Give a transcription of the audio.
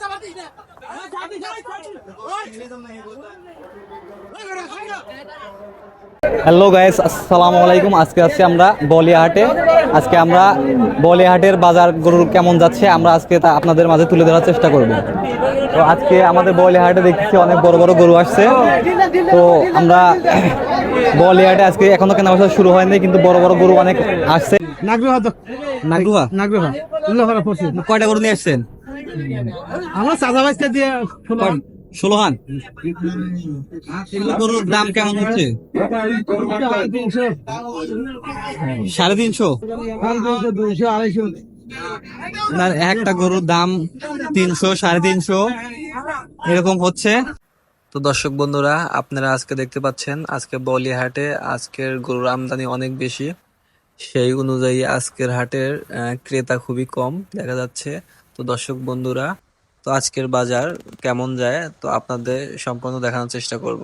ચાલતી hello guys আসসালামু আলাইকুম আজকে আছি আমরা বলিয়াহাটে। আজকে আমরা বলিয়াহাটের বাজার গরুর কেমন যাচ্ছে আমরা আজকে তা আপনাদের মাঝে তুলে ধরার চেষ্টা করব। তো আজকে আমাদের বলিয়াহাটে দেখছি অনেক বড় বড় গরু আসছে। তো আমরা বলিয়াহাটে আজকে এখনও কেনা বেচা শুরু হয়নি কিন্তু বড় বড় গরু অনেক আসছে। পড়ছে। কয়টা গরু নিয়ে আসছেন? আমরা চাঁদা দিয়ে ষোলো হান গরুর দাম কেমন হচ্ছে? সাড়ে তিনশো। আড়াইশো আপনার একটা গরুর দাম তিনশো সাড়ে তিনশো এরকম হচ্ছে। তো দর্শক বন্ধুরা আপনারা আজকে দেখতে পাচ্ছেন আজকে বলিহাটে আজকের গরুর আমদানি অনেক বেশি। সেই অনুযায়ী আজকের হাটের ক্রেতা খুবই কম দেখা যাচ্ছে। তো দর্শক বন্ধুরা তো আজকের বাজার কেমন যায়? তো আপনাদের সম্পূর্ণ দেখানোর চেষ্টা করব।